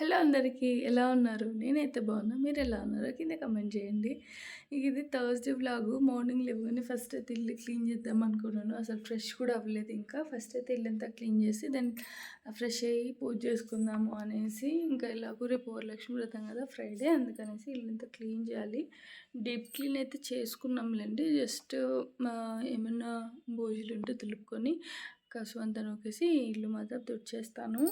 Hello అందరికీ ఎలా ఉన్నారు? నేనైతే బాగున్నా. మీరు ఎలా ఉన్నారో? కింద కమెంట్ చేయండి. ఇది థర్స్డే వ్లాగు. మార్నింగ్ లేవగానే ఫస్ట్ అయితే ఇల్లు క్లీన్ చేద్దాం అనుకున్నాను. అసలు ఫ్రెష్ కూడా అవ్వలేదు ఇంకా. ఫస్ట్ అయితే ఇల్లంతా క్లీన్ చేసి దెన్ ఫ్రెష్ అయ్యి పూజ చేసుకుందాము అనేసి ఇంకా ఎలాగో రేపు వరలక్ష్మి వ్రతం కదా ఫ్రైడే అందుకనేసి ఇల్లంతా క్లీన్ చేయాలి. డీప్ క్లీన్ అయితే చేసుకున్నాంలేండి. జస్ట్ ఏమైనా భోజనాలు ఉంటే తులుపుకొని కసువంతా నొక్కేసి ఇల్లు మాత్రం తుడిచేస్తాను.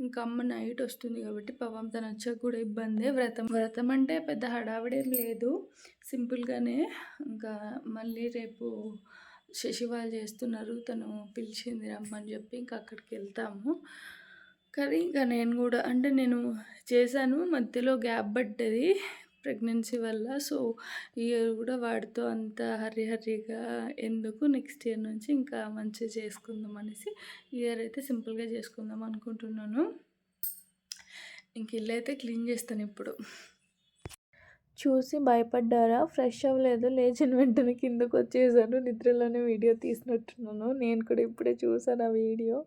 ఇంకా అమ్మ నైట్ వస్తుంది కాబట్టి పాపం తను వచ్చాక కూడా ఇబ్బందే. వ్రతం వ్రతం అంటే పెద్ద హడావిడేం లేదు. సింపుల్గానే ఇంకా మళ్ళీ రేపు శశివాళ్ళు చేస్తున్నారు. తను పిలిచింది రమ్మని చెప్పి ఇంకా అక్కడికి వెళ్తాము. కానీ ఇంకా నేను కూడా అంటే నేను చేశాను. మధ్యలో గ్యాప్ పడ్డది. ప్రెగ్నెన్సీ వల్ల. సో ఇయర్ కూడా వాడితో అంత హర్రి హర్రిగా ఎందుకు నెక్స్ట్ ఇయర్ నుంచి ఇంకా మంచిగా చేసుకుందాం అనేసి ఇయర్ అయితే సింపుల్గా చేసుకుందాం అనుకుంటున్నాను. ఇంక ఇల్లు అయితే క్లీన్ చేస్తాను ఇప్పుడు. చూసి భయపడ్డారా? ఫ్రెష్ అవ్వలేదు. లేచిన వెంటనే కిందకు వచ్చేసాను. నిద్రలోనే వీడియో తీసినట్టున్నాను. నేను కూడా ఇప్పుడే చూసాను ఆ వీడియో.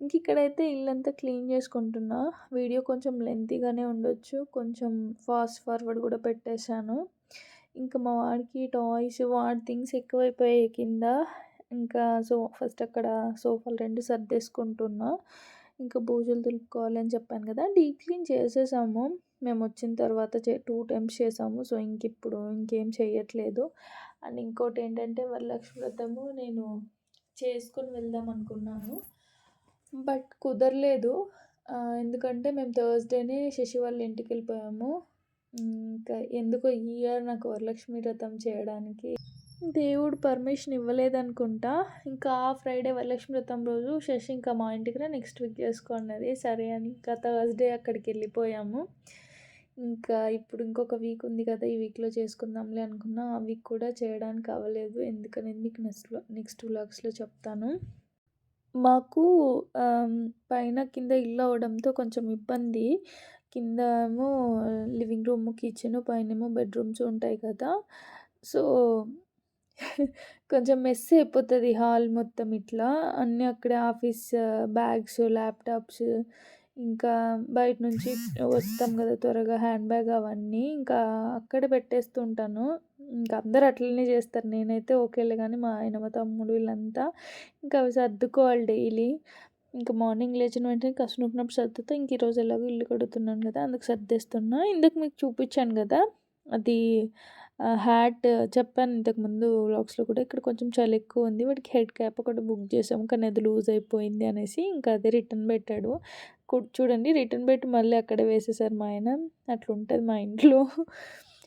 ఇంక ఇక్కడైతే ఇల్లంతా క్లీన్ చేసుకుంటున్నా. వీడియో కొంచెం లెంతీగానే ఉండొచ్చు. కొంచెం ఫాస్ట్ ఫార్వర్డ్ కూడా పెట్టేశాను. ఇంకా మా వాడికి టాయ్స్ వాడి థింగ్స్ ఎక్కువైపోయాయి కింద. ఇంకా సో ఫస్ట్ అక్కడ సోఫాలు రెండు సర్దేసుకుంటున్నా. ఇంకా బూజులు దులుపుకోవాలి అని చెప్పాను కదా. డీప్ క్లీన్ చేసేసాము. మేము వచ్చిన తర్వాత చే టూ టైమ్స్ చేసాము. సో ఇంక ఇప్పుడు ఇంకేం చేయట్లేదు అండ్ ఇంకోటి ఏంటంటే వరలక్ష్మి వ్రతము నేను చేసుకొని వెళ్దాం అనుకున్నాను. బట్ కుదరలేదు. ఎందుకంటే మేము థర్స్డేనే శశి వాళ్ళ ఇంటికి వెళ్ళిపోయాము. ఇంకా ఎందుకో ఈ ఇయర్ నాకు వరలక్ష్మి వ్రతం చేయడానికి దేవుడు పర్మిషన్ ఇవ్వలేదనుకుంటా. ఇంకా ఆ ఫ్రైడే వరలక్ష్మి వ్రతం రోజు శశి ఇంకా మా ఇంటికి రా నెక్స్ట్ వీక్ చేసుకున్నది సరే అని ఇంకా థర్స్డే అక్కడికి వెళ్ళిపోయాము. ఇంకా ఇప్పుడు ఇంకొక వీక్ ఉంది కదా ఈ వీక్లో చేసుకుందాంలే అనుకున్నా. ఆ వీక్ కూడా చేయడానికి అవ్వలేదు. ఎందుకనేది మీకు నెక్స్ట్ నెక్స్ట్ వ్లాగ్స్లో చెప్తాను. మాకు పైన కింద ఇల్లు అవ్వడంతో కొంచెం ఇబ్బంది. కింద ఏమో లివింగ్ రూమ్ కిచెన్ పైనేమో బెడ్రూమ్స్ ఉంటాయి కదా. సో కొంచెం మెస్ అయిపోతుంది హాల్ మొత్తం ఇట్లా. అన్నీ అక్కడే ఆఫీస్ బ్యాగ్స్ ల్యాప్టాప్స్ ఇంకా బయట నుంచి వస్తాం కదా త్వరగా హ్యాండ్ బ్యాగ్ అవన్నీ. ఇంకా అక్కడే పెట్టేస్తుంటాను ఇంకా అందరు అట్లనే చేస్తారు. నేనైతే ఓకేలే కానీ మా ఆయన మా తమ్ముడు వీళ్ళంతా ఇంకా అవి సర్దుకోవాలి డైలీ. ఇంకా మార్నింగ్ లేచిన వెంటనే కసునుకున్నప్పుడు సర్దుతా ఇంక ఈరోజు ఎలాగో ఇల్లు కడుగుతున్నాను కదా అందుకు సర్దేస్తున్నా. ఇందుకు మీకు చూపించాను కదా అది హ్యాట్ చెప్పాను ఇంతకుముందు వ్లాగ్స్లో కూడా. ఇక్కడ కొంచెం చలి ఎక్కువ ఉంది వాటికి హెడ్ క్యాప్ ఒకటి బుక్ చేసాము కానీ అది లూజ్ అయిపోయింది అనేసి ఇంకా అదే రిటర్న్ పెట్టాడు. చూడండి రిటర్న్ పెట్టి మళ్ళీ అక్కడే వేసేసారు మా ఆయన. అట్లుంటుంది మా ఇంట్లో.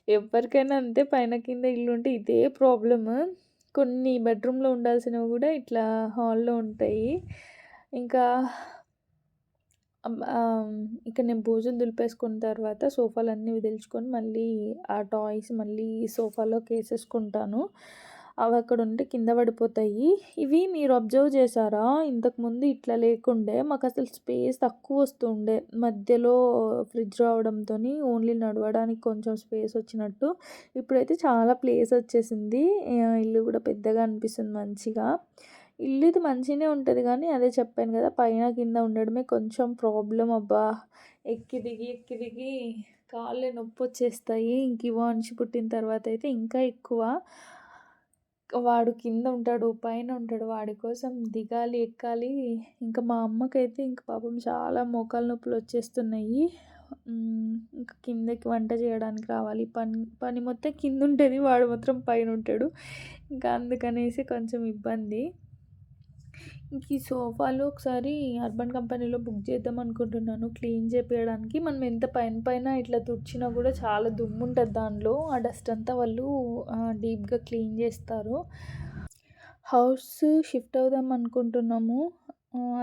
ఎవరికైనా అంతే పైన కింద ఇల్లు ఉంటే ఇదే ప్రాబ్లమ్. కొన్ని బెడ్రూమ్లో ఉండాల్సినవి కూడా ఇట్లా హాల్లో ఉంటాయి. ఇంకా ఇక్కడ నేను భోజనం దులిపేసుకున్న తర్వాత సోఫాలన్నీ వదిలించుకొని మళ్ళీ ఆ టాయ్స్ మళ్ళీ సోఫాలోకి వేసేసుకుంటాను అవి అక్కడ ఉంటే కింద పడిపోతాయి. ఇవి మీరు అబ్జర్వ్ చేశారా? ఇంతకుముందు ఇట్లా లేకుండే మాకు అసలు స్పేస్ తక్కువ వస్తుండే. మధ్యలో ఫ్రిడ్జ్ రావడంతో ఓన్లీ నడవడానికి కొంచెం స్పేస్ వచ్చినట్టు. ఇప్పుడైతే చాలా ప్లేస్ వచ్చేసింది. ఇల్లు కూడా పెద్దగా అనిపిస్తుంది మంచిగా. ఇల్లు ఇది మంచిగానే ఉంటుంది కానీ అదే చెప్పాను కదా పైన కింద ఉండడమే కొంచెం ప్రాబ్లం అబ్బా. ఎక్కి దిగి ఎక్కి దిగి కాళ్ళే నొప్పి వచ్చేస్తాయి ఇంక ఇవాంశి పుట్టిన తర్వాత అయితే ఇంకా ఎక్కువ. వాడు కింద ఉంటాడు పైన ఉంటాడు వాడి కోసం దిగాలి ఎక్కాలి. ఇంకా మా అమ్మకైతే ఇంక పాపం చాలా మోకాలు నొప్పులు వచ్చేస్తున్నాయి. ఇంకా కిందకి వంట చేయడానికి రావాలి. పని పని మొత్తం కింద ఉంటుంది వాడు మాత్రం పైన ఉంటాడు. ఇంకా అందుకనేసి కొంచెం ఇబ్బంది. ఈ సోఫాలు ఒకసారి అర్బన్ కంపెనీలో బుక్ చేద్దాం అనుకుంటున్నాను. క్లీన్ చేపించడానికి మనం ఎంత పైన పైన ఇట్లా తుడిచినా కూడా చాలా దుమ్ము ఉంటుంది దానిలో. ఆ డస్ట్ అంతా వాళ్ళు డీప్గా క్లీన్ చేస్తారు. హౌస్ షిఫ్ట్ అవుదాం అనుకుంటున్నాము.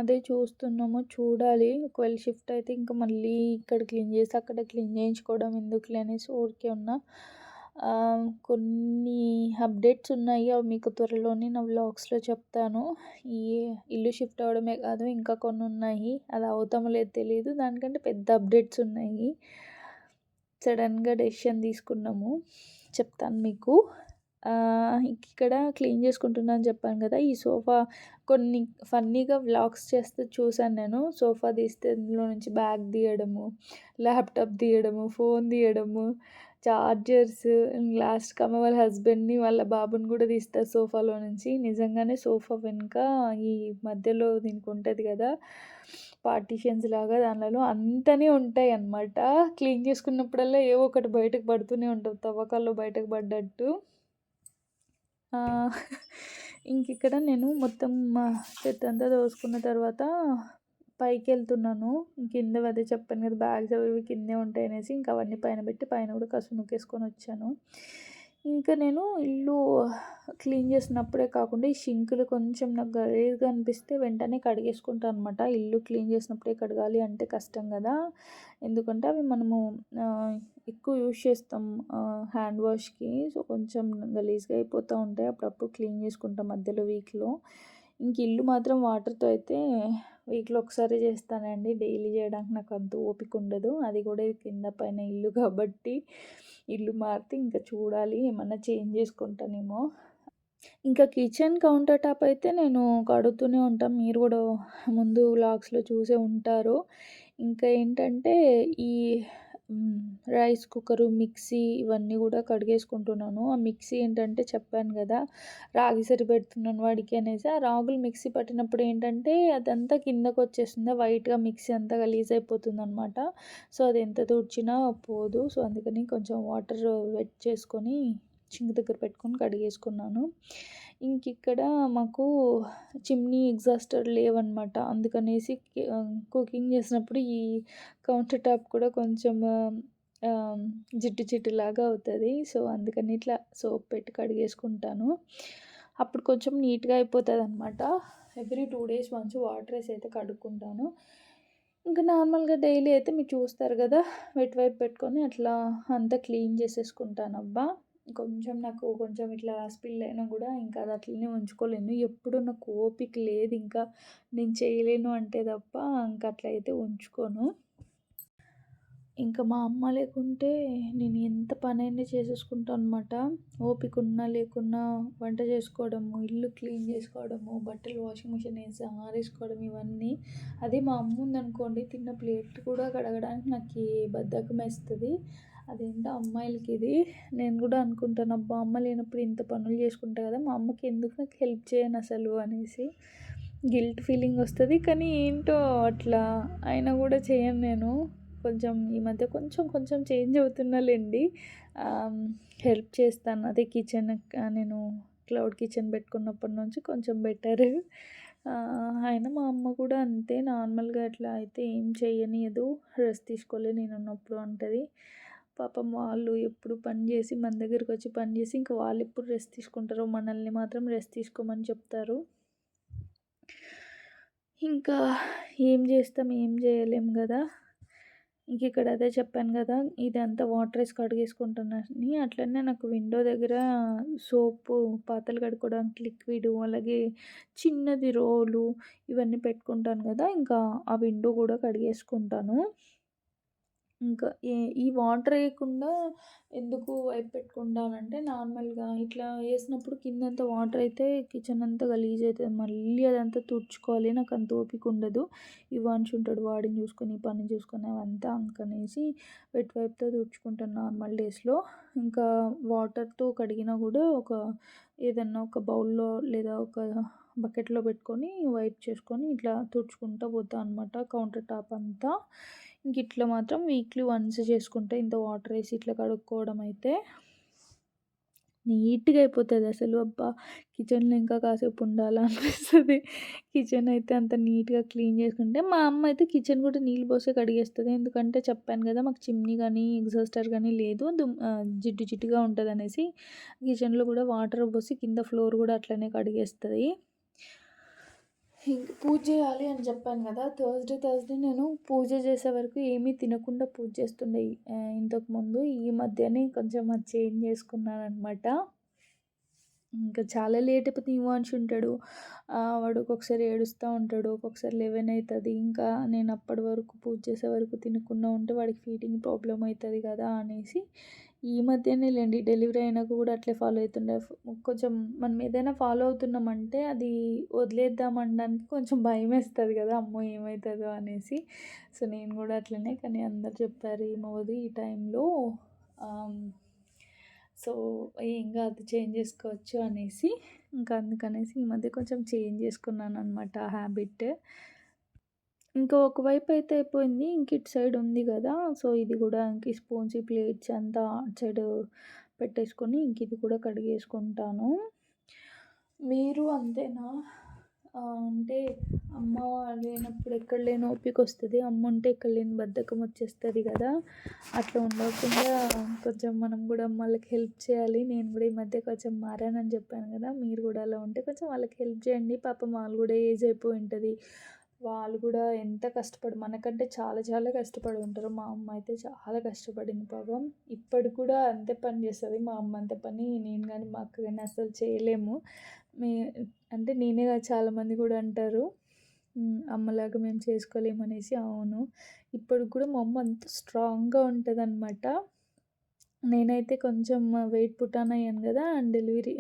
అదే చూస్తున్నాము. చూడాలి. ఒకవేళ షిఫ్ట్ అయితే ఇంకా మళ్ళీ ఇక్కడ క్లీన్ చేసి అక్కడ క్లీన్ చేయించుకోవడం ఎందుకులే అనేసి ఊరికే ఉన్నా. కొన్ని అప్డేట్స్ ఉన్నాయి. అవి మీకు త్వరలోనే నా వ్లాగ్స్లో చెప్తాను. ఈ ఇల్లు షిఫ్ట్ అవ్వడమే కాదు ఇంకా కొన్ని ఉన్నాయి. అది అవుతామో లేదు తెలియదు దానికంటే పెద్ద అప్డేట్స్ ఉన్నాయి. సడన్గా డెసిషన్ తీసుకున్నాము. చెప్తాను మీకు. ఇక్కడ క్లీన్ చేసుకుంటున్నా అని చెప్పాను కదా! ఈ సోఫా కొన్ని ఫన్నీగా వ్లాగ్స్ చేస్తే చూసాను నేను. సోఫా తీస్తే ఇందులో నుంచి బ్యాగ్ తీయడము, ల్యాప్‌టాప్ తీయడము, ఫోన్ తీయడము, చార్జర్స్ లాస్ట్‌కి కమ్మ వాళ్ళ హస్బెండ్‌ని, వాళ్ళ బాబుని కూడా తీస్తారు సోఫాలో నుంచి. నిజంగానే సోఫా వెనుక ఈ మధ్యలో దీనికి ఉంటుంది కదా! పార్టీషన్స్ లాగా దానిలో అంతనే ఉంటాయి అన్నమాట క్లీన్ చేసుకున్నప్పుడల్లా ఏవో ఒకటి బయటకు పడుతూనే ఉంటుంది తవ్వకాల్లో బయటకు పడ్డట్టు. ఇంక ఇంకిక్కడ నేను మొత్తం చెత్తంతా తోసుకున్న తర్వాత పైకెళ్తున్నాను. కింద అదే చెప్పాను కదా! బ్యాగ్స్ అవి ఇవి కిందే ఉంటాయనేసి ఇంకా అవన్నీ పైన పెట్టి పైన కూడా కసు నొక్కేసుకొని వచ్చాను. ఇంకా నేను ఇల్లు క్లీన్ చేసినప్పుడే కాకుండా ఈ షింకులు కొంచెం నాకు గలీజ్‌గా అనిపిస్తే వెంటనే కడిగేసుకుంటాను అనమాట. ఇల్లు క్లీన్ చేసినప్పుడే కడగాలి అంటే కష్టం కదా! ఎందుకంటే అవి మనము ఎక్కువ యూజ్ చేస్తాం హ్యాండ్ వాష్‌కి. సో, కొంచెం గలీజ్‌గా అయిపోతూ ఉంటాయి. అప్పుడప్పుడు క్లీన్ చేసుకుంటాం మధ్యలో వీక్‌లో. ఇంక ఇల్లు మాత్రం వాటర్‌తో అయితే వీక్‌లో ఒకసారి చేస్తానండి. డైలీ చేయడానికి నాకు అంత ఓపిక ఉండదు. అది కూడా కింద పైన ఇల్లు కాబట్టి ఇల్లు మారితే ఇంకా చూడాలి ఏమన్నా చేంజ్ చేసుకుంటానేమో. ఇంకా కిచెన్ కౌంటర్ టాప్ అయితే నేను కడుగుతూనే ఉంటాను మీరు కూడా ముందు వ్లాగ్స్‌లో చూసే ఉంటారు. ఇంకా ఏంటంటే ఈ రైస్ కుక్కరు, మిక్సీ ఇవన్నీ కూడా కడిగేసుకుంటున్నాను. ఆ మిక్సీ ఏంటంటే చెప్పాను కదా! రాగి సరి పెడుతున్నాను వాడికి అనేసి. ఆ రాగులు మిక్సీ పట్టినప్పుడు ఏంటంటే అదంతా కిందకొచ్చేస్తుంది. వైట్‌గా మిక్సీ అంతా గలీజ్ అయిపోతుందనమాట. సో, అది ఎంత తుడిచినా పోదు. సో, అందుకని కొంచెం వాటర్ వెట్ చేసుకొని సింక్ దగ్గర పెట్టుకొని కడిగేసుకున్నాను. ఇంకిక్కడ మాకు చిమ్నీ ఎగ్జాస్టర్ లేవన్నమాట. అందుకనేసి కుకింగ్ చేసినప్పుడు ఈ కౌంటర్ టాప్ కూడా కొంచెం జిడ్డు జిడ్డు లాగా అవుతుంది సో, అందుకని ఇట్లా సోప్ పెట్టి కడిగేసుకుంటాను. అప్పుడు కొంచెం నీట్‌గా అయిపోతుంది అనమాట every two days once water వేసి అయితే కడుక్కుంటాను. ఇంకా నార్మల్‌గా డైలీ అయితే మీరు చూస్తారు కదా! వెట్ వైపు పెట్టుకొని అట్లా అంతా క్లీన్ చేసేసుకుంటానబ్బా! కొంచెం నాకు కొంచెం ఇట్లా స్పిల్ అయినా కూడా ఇంకా అది అట్లనే ఉంచుకోలేను. ఎప్పుడు నాకు ఓపిక లేదు ఇంకా నేను చేయలేను అంటే తప్ప ఇంక అట్లయితే ఉంచుకోను. ఇంకా మా అమ్మ లేకుంటే నేను ఎంత పనైనా చేసేసుకుంటాను అనమాట. ఓపిక ఉన్నా లేకున్నా వంట చేసుకోవడము, ఇల్లు క్లీన్ చేసుకోవడము, బట్టలు వాషింగ్ మిషన్ వేసి ఆరేసుకోవడం ఇవన్నీ. అదే మా అమ్మ ఉందనుకోండి తిన్న ప్లేట్ కూడా కడగడానికి నాకు బద్దకం వేస్తుంది అదేంటో అమ్మాయిలకి ఇది. నేను కూడా అనుకుంటాను అబ్బా! అమ్మ లేనప్పుడు ఇంత పనులు చేసుకుంటా కదా! మా అమ్మకి ఎందుకు నాకు హెల్ప్ చేయను అసలు అనేసి. గిల్ట్ ఫీలింగ్ వస్తుంది కానీ ఏంటో అట్లా అయినా కూడా చేయను నేను. కొంచెం ఈ మధ్య కొంచెం కొంచెం చేంజ్ అవుతున్నాలేండి హెల్ప్ చేస్తాను. అదే కిచెన్ నేను క్లౌడ్ కిచెన్ పెట్టుకున్నప్పటి నుంచి కొంచెం బెటర్. ఆయన అయినా మా అమ్మ కూడా అంతే నార్మల్‌గా అట్లా అయితే ఏం చేయనీయదు రెస్ట్ తీసుకోలే నేనున్నప్పుడు అంటది. పాపం వాళ్ళు ఎప్పుడు పని చేసి మన దగ్గరికి వచ్చి పని చేసి ఇంక వాళ్ళెప్పుడు రెస్ట్ తీసుకుంటారో మనల్ని మాత్రం రెస్ట్ తీసుకోమని చెప్తారు. ఇంకా ఏం చేస్తాం? ఏం చేయలేం కదా! ఇంక ఇక్కడ అదే చెప్పాను కదా! ఇదంతా వాటర్ వేసి కడిగేసుకుంటున్నానని. అట్లనే నాకు విండో దగ్గర సోపు పాత్రలు కడుక్కోవడానికి లిక్విడు, అలాగే చిన్నది రోలు ఇవన్నీ పెట్టుకుంటాను కదా! ఇంకా ఆ విండో కూడా కడిగేసుకుంటాను. ఇంకా ఈ ఈ వాటర్ వేయకుండా ఎందుకు వైప్ పెట్టుకుంటానంటే నార్మల్‌గా ఇట్లా వేసినప్పుడు కిందంతా వాటర్ అయితే కిచెన్ అంతా గలీజ్ అవుతుంది మళ్ళీ అదంతా తుడుచుకోవాలి. నాకు అంత ఓపిక ఉండదు. ఇవాన్ష్ ఉంటాడు వాడిని చూసుకొని, ఈ పని చూసుకొని అవంతా అంకనేసి వెట్ వైపుతో తుడుచుకుంటాను నార్మల్ డేస్‌లో. ఇంకా వాటర్‌తో కడిగినా కూడా ఒక ఏదన్నా ఒక బౌల్‌లో లేదా ఒక బకెట్‌లో పెట్టుకొని వైప్ చేసుకొని ఇట్లా తుడుచుకుంటా పోతా అనమాట కౌంటర్ టాప్ అంతా. ఇంక ఇట్లా మాత్రం వీక్లీ వన్స్ చేసుకుంటే ఇంత వాటర్ వేసి ఇట్లా కడుక్కోవడం అయితే. నీట్‌గా అయిపోతుంది అసలు. అబ్బా! కిచెన్‌లో ఇంకా కాసేపు ఉండాలనిపిస్తుంది కిచెన్ అయితే అంత నీట్‌గా క్లీన్ చేసుకుంటే మా అమ్మ అయితే కిచెన్ కూడా నీళ్ళు పోసే కడిగేస్తుంది ఎందుకంటే చెప్పాను కదా! మాకు చిమ్నీ కానీ ఎగ్జాస్టర్ కానీ లేదు. దుమ్ జిడ్డు జిడ్డుగా ఉంటుంది అనేసి కిచెన్‌లో కూడా వాటర్ పోసి కింద ఫ్లోర్ కూడా అట్లనే కడిగేస్తుంది ఇంక పూజ చేయాలి అని చెప్పాను కదా! థర్స్‌డే థర్స్‌డే నేను పూజ చేసే వరకు ఏమీ తినకుండా పూజ చేస్తుండే. ఇంతకుముందు ఈ మధ్యనే కొంచెం అది చేంజ్ చేసుకున్నాననమాట. ఇంకా చాలా లేట్ అయిపోతే ఇవాన్ష్ ఉంటాడు. వాడు ఒక్కొక్కసారి ఏడుస్తూ ఉంటాడు. ఒక్కొక్కసారి లెవెన్ అవుతుంది ఇంకా నేను అప్పటి వరకు పూజ చేసే వరకు తినకుండా ఉంటే వాడికి ఫీటింగ్ ప్రాబ్లం అవుతుంది కదా! అనేసి ఈ మధ్యనే లేండి డెలివరీ అయినాక కూడా అట్లే ఫాలో అవుతుండే. కొంచెం మనం ఏదైనా ఫాలో అవుతున్నామంటే అది వదిలేద్దాం అనడానికి కొంచెం భయం వేస్తుంది కదా అమ్మో ఏమవుతుందో అనేసి. సో నేను కూడా అట్లనే కానీ అందరు చెప్పారు ఏమవ్వదు ఈ టైంలో సో ఏం కాదు చేంజ్ చేసుకోవచ్చు అనేసి. ఇంకా అందుకనేసి ఈ మధ్య కొంచెం చేంజ్ చేసుకున్నాను అనమాట ఆ హ్యాబిట్. ఇంకా ఒకవైపు అయితే అయిపోయింది. ఇంక ఇటు సైడ్ ఉంది కదా. సో ఇది కూడా ఇంక స్పూన్స్ ప్లేట్స్ అంతా అటు సైడ్ పెట్టేసుకొని ఇంక ఇది కూడా కడిగేసుకుంటాను. మీరు అంతేనా? అంటే అమ్మ లేనప్పుడు ఎక్కడ లేని ఓపిక వస్తుంది. అమ్మ ఉంటే ఎక్కడ లేని బద్ధకం వచ్చేస్తుంది కదా. అట్లా ఉండకుండా కొంచెం మనం కూడా వాళ్ళకి హెల్ప్ చేయాలి. నేను కూడా ఈ మధ్య కొంచెం మారానని చెప్పాను కదా. మీరు కూడా అలా ఉంటే కొంచెం వాళ్ళకి హెల్ప్ చేయండి. పాపం వాళ్ళు కూడా ఏజ్ అయిపోయి ఉంటుంది. వాళ్ళు కూడా ఎంత కష్టపడి మనకంటే చాలా చాలా కష్టపడి ఉంటారు. మా అమ్మ అయితే చాలా కష్టపడింది పాపం. ఇప్పటికి కూడా అంతే పని చేస్తుంది. మా అమ్మ అంత పని నేను కానీ మా అక్క కానీ అసలు చేయలేము. మీ అంటే నేనే చాలామంది కూడా అంటారు. అమ్మలాగా మేము చేసుకోలేమనేసి. అవును. ఇప్పటికి కూడా మా అమ్మ అంత స్ట్రాంగ్గా ఉంటుంది అనమాట నేనైతే కొంచెం వెయిట్ పుట్టాన్ అయ్యాను కదా అండ్ డెలివరీ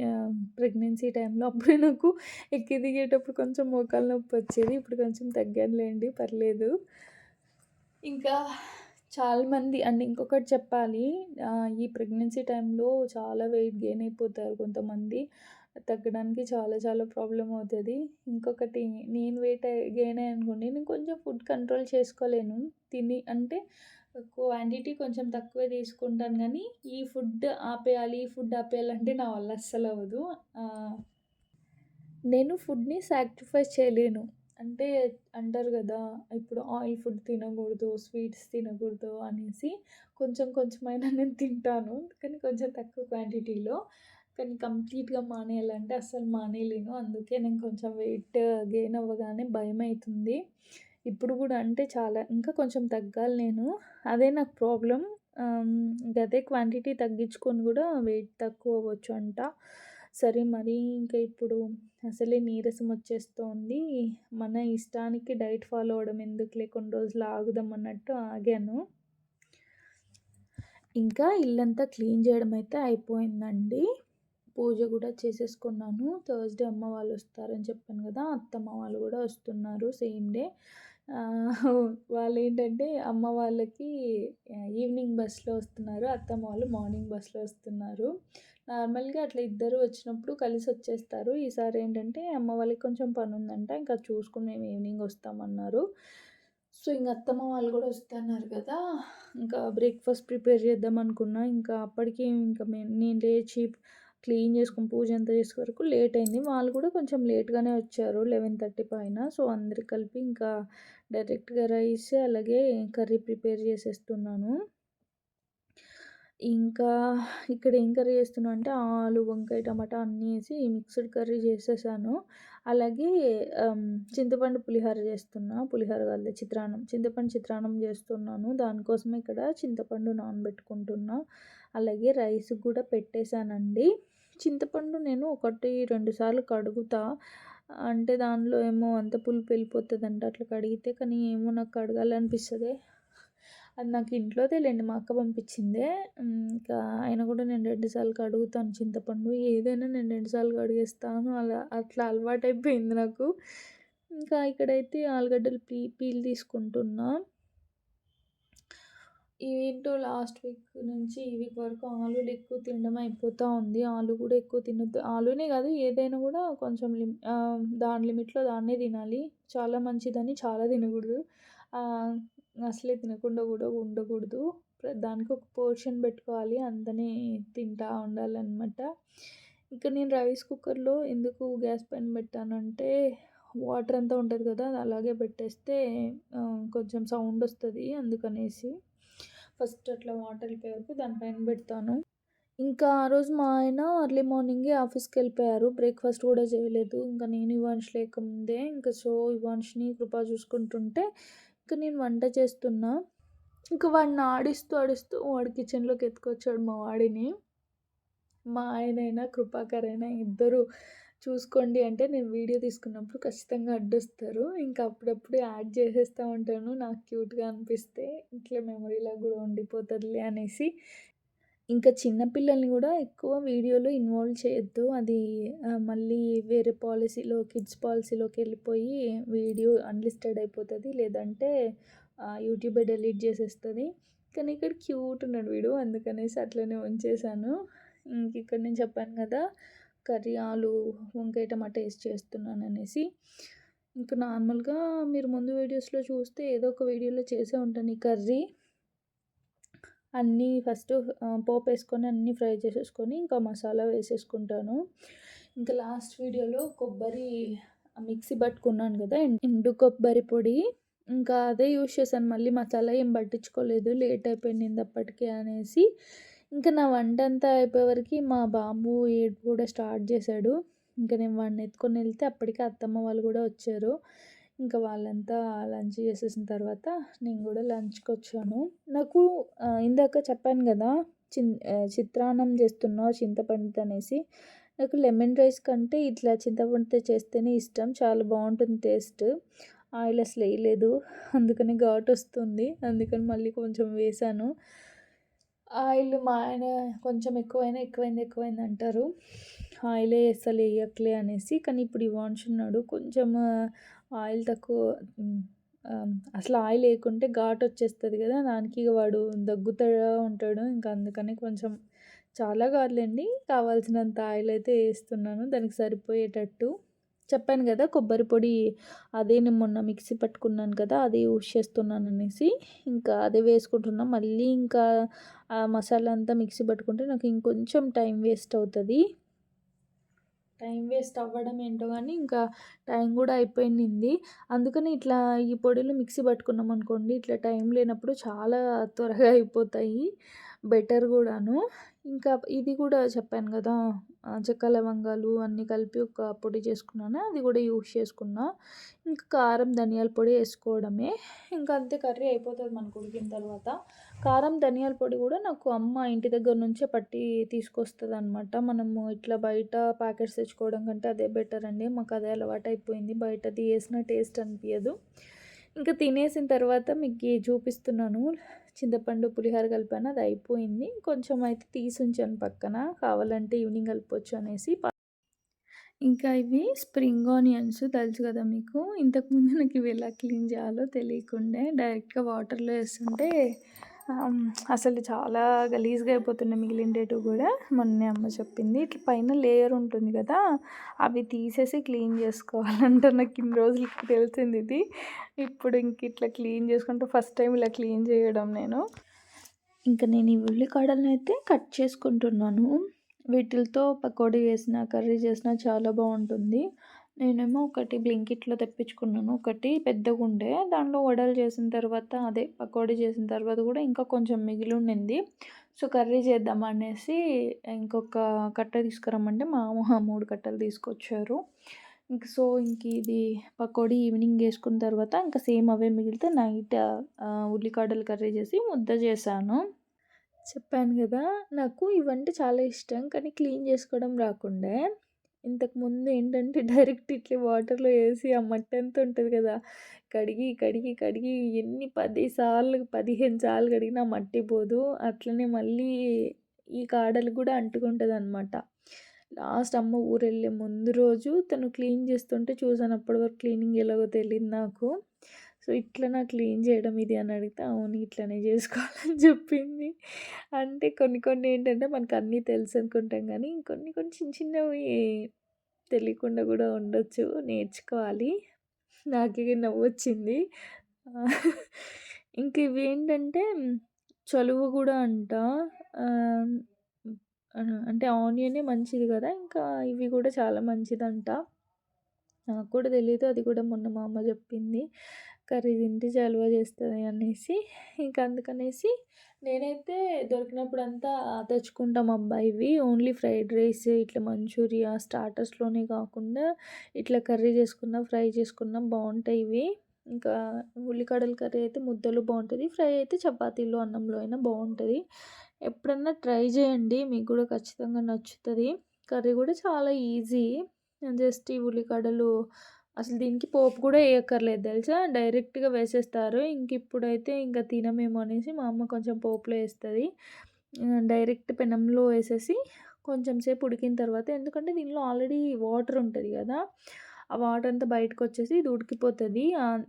ప్రెగ్నెన్సీ టైంలో అప్పుడే నాకు ఎక్కి దిగేటప్పుడు కొంచెం మోకాలు నొప్పి వచ్చేది. ఇప్పుడు కొంచెం తగ్గానులేండి పర్లేదు. ఇంకా చాలామంది అండ్ ఇంకొకటి చెప్పాలి ఈ ప్రెగ్నెన్సీ టైంలో చాలా వెయిట్ గెయిన్ అయిపోతారు కొంతమంది. తగ్గడానికి చాలా చాలా ప్రాబ్లం అవుతుంది. ఇంకొకటి నేను వెయిట్ గెయిన్ అయ్యానుకోండి నేను కొంచెం ఫుడ్ కంట్రోల్ చేసుకోలేను. తిని అంటే క్వాంటిటీ కొంచెం తక్కువే తీసుకుంటాను కానీ ఈ ఫుడ్ ఆపేయాలి ఈ ఫుడ్ ఆపేయాలంటే నా వల్ల అస్సలు అవ్వదు నేను ఫుడ్ని సాక్రిఫైస్ చేయలేను. అంటే అంటారు కదా ఇప్పుడు ఆయిల్ ఫుడ్ తినకూడదు స్వీట్స్ తినకూడదు అనేసి కొంచెం కొంచెమైనా నేను తింటాను కానీ కొంచెం తక్కువ క్వాంటిటీలో. కానీ కంప్లీట్గా మానేయాలంటే అస్సలు మానేయలేను. అందుకే నేను కొంచెం వెయిట్ గెయిన్ అవ్వగానే భయం అవుతుంది ఇప్పుడు కూడా అంటే చాలా ఇంకా కొంచెం తగ్గాలి నేను. అదే నాకు ప్రాబ్లం అదే క్వాంటిటీ తగ్గించుకొని కూడా వెయిట్ తక్కువ అవ్వచ్చు అంట. సరే మరి ఇంకా ఇప్పుడు అసలే నీరసం వచ్చేస్తోంది. మన ఇష్టానికి డైట్ ఫాలో అవ్వడం ఎందుకులే? కొన్ని రోజులు ఆగుదాం అన్నట్టు ఆగాను. ఇంకా ఇల్లంతా క్లీన్ చేయడం అయితే అయిపోయిందండి. పూజ కూడా చేసేసుకున్నాను. థర్స్డే అమ్మ వాళ్ళు వస్తారని చెప్పాను కదా అత్తమ్మ వాళ్ళు కూడా వస్తున్నారు సేమ్ డే. వాళ్ళు ఏంటంటే అమ్మ వాళ్ళకి ఈవినింగ్ బస్లో వస్తున్నారు అత్తమ్మ వాళ్ళు మార్నింగ్ బస్లో వస్తున్నారు. నార్మల్గా అట్లా ఇద్దరు వచ్చినప్పుడు కలిసి వచ్చేస్తారు. ఈసారి ఏంటంటే అమ్మ వాళ్ళకి కొంచెం పని ఉందంట ఇంకా చూసుకుని మేము ఈవినింగ్ వస్తామన్నారు. సో ఇంకా అత్తమ్మ వాళ్ళు కూడా వస్తున్నారు కదా ఇంకా బ్రేక్ఫాస్ట్ ప్రిపేర్ చేద్దాం అనుకున్నా. ఇంకా అప్పటికి ఇంకా మేము నేను లేచి క్లీన్ చేసుకుని పూజ అంతా చేసే వరకు లేట్ అయింది. వాళ్ళు కూడా కొంచెం లేట్గానే వచ్చారు లెవెన్ థర్టీ పైన. సో అందరు కలిపి ఇంకా డైరెక్ట్గా రైస్ అలాగే కర్రీ ప్రిపేర్ చేసేస్తున్నాను. ఇంకా ఇక్కడ ఏం కర్రీ చేస్తున్నా అంటే ఆలు వంకాయ టమాటా అన్నీ వేసి మిక్స్డ్ కర్రీ చేసేసాను. అలాగే చింతపండు పులిహోర చేస్తున్నా. పులిహోర కాదు చిత్రాన్నం. చింతపండు చిత్రాన్నం చేస్తున్నాను. దానికోసం ఇక్కడ చింతపండు నానబెట్టుకుంటున్నా. అలాగే రైస్ కూడా పెట్టేశానండి. చింతపండు నేను ఒకటి రెండు సార్లు కడుగుతా. అంటే దానిలో ఏమో అంత పులుపు వెళ్ళిపోతుందంట అట్లా కడిగితే కానీ ఏమో నాకు కడగాలనిపిస్తుంది. అది నాకు ఇంట్లో తెలియండి మా అక్క పంపించిందే. ఇంకా ఆయన కూడా నేను రెండుసార్లు కడుగుతాను చింతపండు. ఏదైనా నేను రెండుసార్లు కడిగేస్తాను. అలా అట్లా అలవాటు అయిపోయింది నాకు. ఇంకా ఇక్కడైతే ఆలుగడ్డలు పీ పీల్ తీసుకుంటున్నా. ఇవేంటో లాస్ట్ వీక్ నుంచి ఈ వీక్ వరకు ఆలు ఎక్కువ తినడం అయిపోతూ ఉంది. ఆలు కూడా ఎక్కువ తినొద్దు. ఆలునే కాదు ఏదైనా కూడా కొంచెం లిమ్ దాని లిమిట్లో దాన్నే తినాలి. చాలా మంచిదని చాలా తినకూడదు. అసలే తినకుండా కూడా ఉండకూడదు. దానికి ఒక పోర్షన్ పెట్టుకోవాలి. అంతనే తింటా ఉండాలన్నమాట. ఇంకా నేను రైస్ కుక్కర్లో ఎందుకు గ్యాస్ పైన పెట్టానంటే వాటర్ అంతా ఉంటుంది కదా అది అలాగే పెట్టేస్తే కొంచెం సౌండ్ వస్తుంది అందుకనేసి. ఫస్ట్ అట్లా వాటర్ వెళ్ళిపోయే వరకు దానిపైన పెడతాను. ఇంకా ఆ రోజు మా ఆయన అర్లీ మార్నింగే ఆఫీస్కి వెళ్ళిపోయారు. బ్రేక్ఫాస్ట్ కూడా చేయలేదు. ఇంకా నేను ఇవాన్ష్ లేకముందే ఇంకా సో ఇవాన్ష్ని కృపా చూసుకుంటుంటే ఇంకా నేను వంట చేస్తున్నా. ఇంకా వాడిని ఆడిస్తూ ఆడిస్తూ వాడి కిచెన్లోకి ఎత్తుకొచ్చాడు మా వాడిని. మా ఆయనైనా కృపాకరైనా ఇద్దరు చూసుకోండి అంటే నేను వీడియో తీసుకున్నప్పుడు ఖచ్చితంగా అడ్డొస్తారు. ఇంకా అప్పుడప్పుడు యాడ్ చేసేస్తూ ఉంటాను. నాకు క్యూట్గా అనిపిస్తే ఇట్లా మెమరీలా కూడా ఉండిపోతుందిలే అనేసి. ఇంకా చిన్నపిల్లల్ని కూడా ఎక్కువ వీడియోలో ఇన్వాల్వ్ చేయొద్దు. అది మళ్ళీ వేరే పాలసీలో కిడ్స్ పాలసీలోకి వెళ్ళిపోయి వీడియో అన్‌లిస్టెడ్ అయిపోతుంది. లేదంటే యూట్యూబే డిలీట్ చేసేస్తుంది. కానీ ఇక్కడ క్యూట్ ఉన్నాడు వీడు. అందుకనేసి అట్లనే ఉంచేసాను ఇంక ఇక్కడ నేను చెప్పాను కదా! కర్రీ ఆలు, వంకాయ టమాటా వేస్ట్ చేస్తున్నాను అనేసి ఇంకా నార్మల్‌గా మీరు ముందు వీడియోస్‌లో చూస్తే ఏదో ఒక వీడియోలో చేసే ఉంటాను ఈ కర్రీ. అన్నీ ఫస్ట్ పోపు వేసుకొని అన్నీ ఫ్రై చేసేసుకొని ఇంకా మసాలా వేసేసుకుంటాను. ఇంకా లాస్ట్ వీడియోలో కొబ్బరి మిక్సీ పట్టుకున్నాను కదా! ఎండు కొబ్బరి పొడి ఇంకా అదే యూజ్ చేశాను. మళ్ళీ మసాలా ఏం పట్టించుకోలేదు. లేట్ అయిపోయింది అప్పటికే అనేసి. ఇంకా నా వంటంతా అయిపోయేవరకు మా బాబు ఏడుపు కూడా స్టార్ట్ చేశాడు. ఇంకా నేను వాడిని ఎత్తుకొని వెళ్తే అప్పటికే అత్తమ్మ వాళ్ళు కూడా వచ్చారు. ఇంకా వాళ్ళంతా లంచ్ చేసేసిన తర్వాత నేను కూడా లంచ్‌కొచ్చాను. నాకు ఇందాక చెప్పాను కదా! చిన్ చిత్రాన్నం చేస్తున్నా చింతపండుతో అనేసి. నాకు లెమన్ రైస్ కంటే ఇట్లా చింతపండుతో చేస్తేనే ఇష్టం. చాలా బాగుంటుంది టేస్ట్. ఆయిల్ అసలు వేయలేదు. అందుకని ఘాట్ వస్తుంది అందుకని మళ్ళీ కొంచెం వేసాను ఆయిల్ మా ఆయన కొంచెం ఎక్కువైనా ఎక్కువైంది ఎక్కువైంది అంటారు. ఆయిలే అసలు వేయట్లే అనేసి. కానీ ఇప్పుడు ఇవాన్ష్ ఉన్నాడు. కొంచెం ఆయిల్ తక్కువ అసలు ఆయిల్ వేయకుంటే ఘాట్ వచ్చేస్తుంది కదా! దానికి వాడు దగ్గుతా ఉంటాడు. ఇంకా అందుకని కొంచెం చాలా కాదులేండి కావాల్సినంత ఆయిల్ అయితే వేస్తున్నాను దానికి సరిపోయేటట్టు. చెప్పాను కదా! కొబ్బరి పొడి అదే నేను మొన్న మిక్సీ పట్టుకున్నాను కదా! అదే యూజ్ చేస్తున్నాననేసి. ఇంకా అదే వేసుకుంటున్నా. మళ్ళీ ఇంకా ఆ మసాలా అంతా మిక్సీ పట్టుకుంటే నాకు ఇంకొంచెం టైం వేస్ట్ అవుతుంది టైం వేస్ట్ అవ్వడం ఏంటో కానీ ఇంకా టైం కూడా అయిపోయింది. అందుకని ఇట్లా ఈ పొడిలు మిక్సీ పట్టుకున్నాం అనుకోండి. ఇట్లా టైం లేనప్పుడు చాలా త్వరగా అయిపోతాయి. బెటర్ కూడాను. ఇంకా ఇది కూడా చెప్పాను కదా! చెక్క లవంగాలు అన్నీ కలిపి ఒక పొడి చేసుకున్నాను. అది కూడా యూజ్ చేసుకున్నా. ఇంకా కారం, ధనియాల పొడి వేసుకోవడమే ఇంకా అంతే కర్రీ అయిపోతుంది మనకు ఉడికిన తర్వాత. కారం, ధనియాల పొడి కూడా నాకు అమ్మ ఇంటి దగ్గర నుంచే పట్టి తీసుకొస్తుంది అనమాట మనము ఇట్లా బయట ప్యాకెట్స్ తెచ్చుకోవడం కంటే అదే బెటర్ అండి. మాకు అదే అలవాటు అయిపోయింది బయటది వేసిన టేస్ట్ అనిపించదు ఇంకా తినేసిన తర్వాత మీకు చూపిస్తున్నాను. చింతపండు, పులిహోర కలిపాను. అది అయిపోయింది. కొంచెం అయితే తీసి ఉంచాను పక్కన. కావాలంటే ఈవినింగ్ కలిపొచ్చు అనేసి. ఇంకా ఇవి స్ప్రింగ్ ఆనియన్స్ తెలుసు కదా మీకు. ఇంతకుముందు నాకు ఇవి ఎలా క్లీన్ చేయాలో తెలియకుండే డైరెక్ట్‌గా వాటర్‌లో వేస్తుంటే అసలు చాలా గలీజ్‌గా అయిపోతున్నాయి మిగిలిండేటివి కూడా. మొన్నే అమ్మ చెప్పింది. ఇట్లా పైన లేయర్ ఉంటుంది కదా! అవి తీసేసి క్లీన్ చేసుకోవాలంట. నాకు ఇన్ని రోజులకి తెలిసింది ఇది. ఇప్పుడు ఇంక ఇట్లా క్లీన్ చేసుకుంటూ ఫస్ట్ టైం ఇలా క్లీన్ చేయడం నేను. ఇంక నేను ఈ ఉల్లికాడలనైతే కట్ చేసుకుంటున్నాను. వీటితో పకోడీ చేసినా, కర్రీ చేసినా చాలా బాగుంటుంది నేనేమో ఒకటి బ్లింకిట్‌లో తెప్పించుకున్నాను. ఒకటి పెద్దగుండే. దాంట్లో వడలు చేసిన తర్వాత అదే పకోడీ చేసిన తర్వాత కూడా ఇంకా కొంచెం మిగిలి ఉండింది. సో, కర్రీ చేద్దాం అనేసి ఇంకొక కట్ట తీసుకురమ్మంటే మా అమ్మ మూడు కట్టలు తీసుకొచ్చారు. ఇంక సో, ఇంక ఇది పకోడీ ఈవినింగ్ వేసుకున్న తర్వాత ఇంకా సేమ్ అవే మిగిలితే నైట్ ఉల్లికాడలు కర్రీ చేసి ముద్ద చేశాను. చెప్పాను కదా! నాకు ఇవంటే చాలా ఇష్టం. కానీ క్లీన్ చేసుకోవడం రాకుండే. ఇంతకుముందు ఏంటంటే డైరెక్ట్ ఇట్లా వాటర్‌లో వేసి ఆ మట్టి అంతా ఉంటుంది కదా! కడిగి, కడిగి, కడిగి ఎన్ని పది సార్లు, 15 సార్లు కడిగినా మట్టి పోదు. అట్లనే మళ్ళీ ఈ కాడలు కూడా అంటుకుంటుంది అనమాట లాస్ట్ అమ్మ ఊరెళ్ళే ముందు రోజు తను క్లీన్ చేస్తుంటే చూసాను. అప్పటి వరకు క్లీనింగ్ ఎలాగో తెలియదు నాకు. సో, ఇట్లనా క్లీన్ చేయడం ఇది అని అడిగితే, అవును ఇట్లనే చేసుకోవాలని చెప్పింది. అంటే కొన్ని కొన్ని ఏంటంటే మనకు అన్నీ తెలుసు అనుకుంటాం కానీ కొన్ని కొన్ని చిన్న చిన్నవి తెలియకుండా కూడా ఉండొచ్చు. నేర్చుకోవాలి. నాకే నవ్వొచ్చింది. ఇంక ఇవేంటంటే చలువ కూడా అంట. అంటే ఆనియనే మంచిది కదా! ఇంకా ఇవి కూడా చాలా మంచిదంట. నాకు కూడా తెలియదు అది కూడా మొన్న మా అమ్మ చెప్పింది. కర్రీ తింటే చలువ చేస్తుంది అనేసి. ఇంక అందుకనేసి నేనైతే దొరికినప్పుడంతా తెచ్చుకుంటాం అబ్బాయివి ఇవి. ఓన్లీ ఫ్రైడ్ రైస్, ఇట్లా మంచూరియా, స్టార్టర్స్‌లోనే కాకుండా ఇట్లా కర్రీ చేసుకున్న, ఫ్రై చేసుకున్న బాగుంటాయి ఇవి. ఇంకా ఉల్లికాడల కర్రీ అయితే ముద్దలు బాగుంటుంది ఫ్రై అయితే చపాతీలు అన్నంలో అయినా బాగుంటుంది ఎప్పుడన్నా ట్రై చేయండి. మీకు కూడా ఖచ్చితంగా నచ్చుతుంది కర్రీ కూడా చాలా ఈజీ. జస్ట్ ఈ ఉల్లికాడలు అసలు దీనికి పోపు కూడా వేయక్కర్లేదు తెలుసా! డైరెక్ట్‌గా వేసేస్తారు. ఇంక ఇప్పుడైతే ఇంకా తినమేమో అనేసి మా అమ్మ కొంచెం పోపులో వేస్తుంది డైరెక్ట్ పెనంలో వేసేసి కొంచెం సేపు ఉడికిన తర్వాత ఎందుకంటే దీనిలో ఆల్రెడీ వాటర్ ఉంటుంది కదా ఆ వాటర్ అంతా బయటకు వచ్చేసి ఇది ఉడికిపోతుంది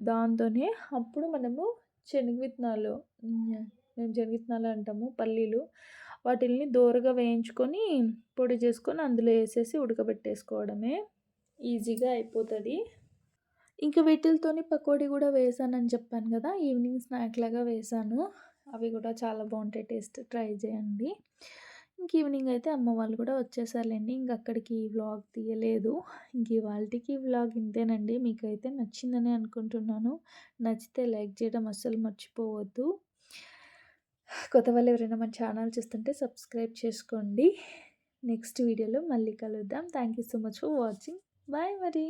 దాంతోనే అప్పుడు మనము శనగ విత్తనాలు మేము శనగవిత్తనాలు అంటాము పల్లీలు వాటిల్ని దోరగా వేయించుకొని పొడి చేసుకొని అందులో వేసేసి ఉడకబెట్టేసుకోవడమే ఈజీగా అయిపోతుంది ఇంకా వీటితోని పకోడీ కూడా వేసానని చెప్పాను కదా ఈవినింగ్ స్నాక్ లాగా వేసాను. అవి కూడా చాలా బాగుంటాయి టేస్ట్ ట్రై చేయండి ఇంక ఈవినింగ్ అయితే అమ్మ వాళ్ళు కూడా వచ్చేసారులేండి. ఇంక అక్కడికి వ్లాగ్ తీయలేదు. ఇంక ఇవాళకి వ్లాగ్ ఇంతేనండి. మీకైతే నచ్చిందని అనుకుంటున్నాను. నచ్చితే లైక్ చేయడం అస్సలు మర్చిపోవద్దు. కొత్త వాళ్ళు ఎవరైనా మన ఛానల్ చూస్తుంటే సబ్స్క్రైబ్ చేసుకోండి. నెక్స్ట్ వీడియోలో మళ్ళీ కలుద్దాం. Thank you so much for watching. Bye మరి.